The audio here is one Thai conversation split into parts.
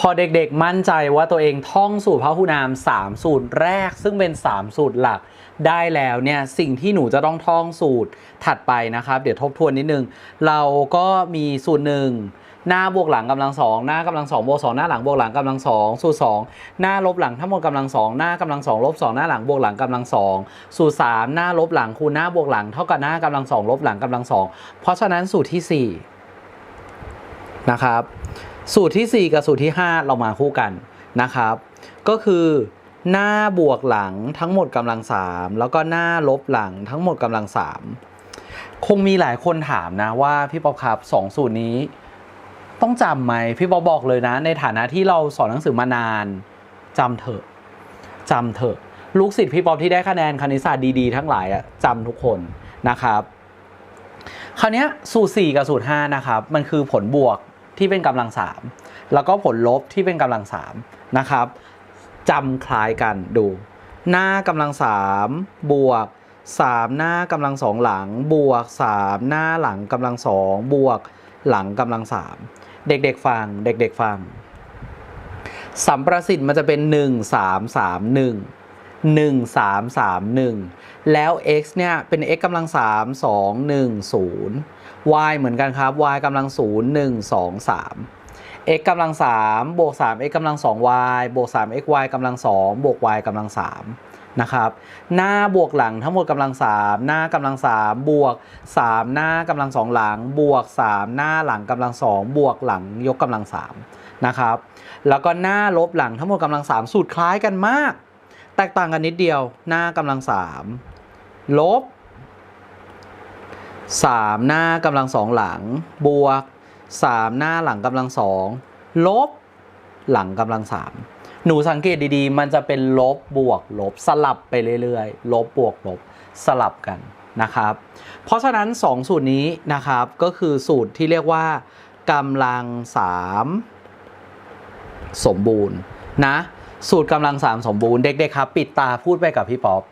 พอเด็กๆมั่นใจว่าตัวเองท่องสูตรพหุนาม 3 สูตรแรก ซึ่งเป็น 3 สูตรหลักได้แล้วเนี่ยสิ่งที่หนูจะต้องท่องสูตรถัดไปนะครับ เดี๋ยวทบทวนนิดนึง เราก็มีสูตรหนึ่งหน้าบวกหลังกำลังสองหน้ากำลังสองบวกสองหน้าหลังบวกหลังกำลังสองสูตรสองหน้าลบหลังทั้งหมดกำลังสองหน้ากำลังสองลบสองหน้าหลังบวกหลังกำลังสองสูตรสามหน้าลบหลังคูณหน้าบวกหลังเท่ากับหน้ากำลังสองลบหลังกำลังสองเพราะฉะนั้นสูตรที่สี่นะครับ สูตรที่ 4 กับสูตรที่ 5 เรามาคู่กันนะครับ ก็คือหน้าบวกหลังทั้งหมดกำลัง 3 แล้วก็หน้าลบหลังทั้งหมดกำลัง 3 คงมีหลายคนถามนะว่าพี่ป๊อบครับสองสูตรนี้ ต้องจำไหมพี่ป๊อบบอกเลยนะ ในฐานะที่เราสอนหนังสือมานานจำเถอะจำเถอะ ลูกศิษย์พี่ป๊อบที่ได้คะแนนคณิตศาสตร์ดีๆ ทั้งหลายอะจำทุกคนนะครับ คราวนี้สูตร 4 กับสูตร 5 นะครับ มันคือผลบวก ที่เป็นกำลัง3แล้วก็ผลลบที่เป็นกำลัง3นะครับจำคล้ายกันดู หน้ากำลัง3บวก3หน้ากำลัง2หลัง บวก3หน้าหลังกำลัง2บวกหลังกำลัง3เด็กๆฟังเด็กๆฟังสัมประสิทธิ์มันจะเป็น 1 3 3 1 1 3 3 1 แล้ว x เนี่ย เป็น x กำลัง 3 2 1 0 y เหมือนกันครับ y กำลัง 0 1 2 3 x กำลัง 3 บวก 3 x กำลัง 2 y บวก 3 x y กำลัง 2 บวก y กำลัง 3 นะครับ หน้าบวกหลังทั้งหมดกำลัง 3 หน้ากำลัง 3 บวก 3 หน้ากำลัง 2 หลัง บวก 3 หน้าหลังกำลัง 2 บวกหลังยกกำลัง 3 นะครับ แล้วก็หน้าลบหลังทั้งหมดกำลัง 3 สูตรคล้ายกันมาก แตกต่างกันนิดเดียว หน้ากำลัง3ลบ 3 หน้ากำลังสองหลัง บวก 3 หน้าหลังกำลังสองลบ หลังกำลังสามหนูสังเกตดีๆ มันจะเป็นลบบวกลบสลับไปเรื่อยๆ ลบบวกลบสลับกันนะครับ เพราะฉะนั้น 2 สูตรนี้นะครับก็คือสูตรที่เรียกว่ากำลัง3สมบูรณ์นะ สูตรกำลังสามสมบูรณ์เด็กๆครับปิดตาพูดไปกับพี่ป๊อป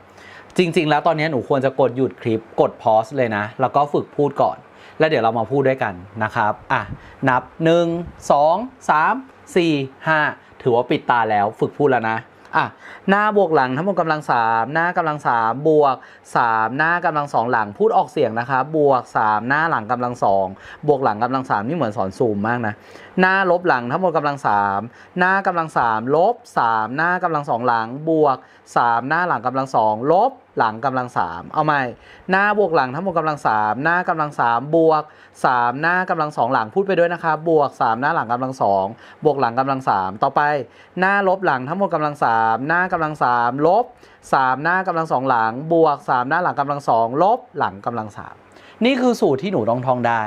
จริง ๆ แล้วตอนนี้หนูควรจะกดหยุดคลิปกดพอสเลยนะ แล้วก็ฝึกพูดก่อน แล้วเดี๋ยวเรามาพูดด้วยกันนะครับอะนับ 1 2 3 4 5 ถือว่าปิดตาแล้วฝึกพูดแล้วนะ อะหน้าบวกหลังทั้งหมดกำลัง 3 หน้ากำลัง 3 บวก 3 หน้ากำลัง 2 หลังพูดออกเสียงนะครับบวก 3 หน้าหลังกำลัง 2 บวกหลังกำลัง 3 นี่เหมือนสอนซูมมากนะ หน้าลบหลังทั้งหมดกำลัง 3 หน้ากำลัง 3 ลบ 3 หน้ากำลัง 2 หลัง บวก 3 หน้าหลังกำลัง 2 ลบหลังกำลัง 3 เอาใหม่ หน้าบวกหลังทั้งหมดกำลัง 3 หน้ากำลัง 3 บวก 3 หน้ากำลัง 2 หลังพูดไปด้วยนะครับบวก 3 หน้าหลังกำลัง 2 บวกหลังกำลัง 3 ต่อไป หน้าลบหลังทั้งหมดกำลัง 3หน้ากำลัง 3 ลบ 3 หน้ากำลัง 2 หลัง บวก 3 หน้าหลังกำลัง 2 ลบ หลังกำลัง 3 นี่คือสูตรที่หนูต้องท่องได้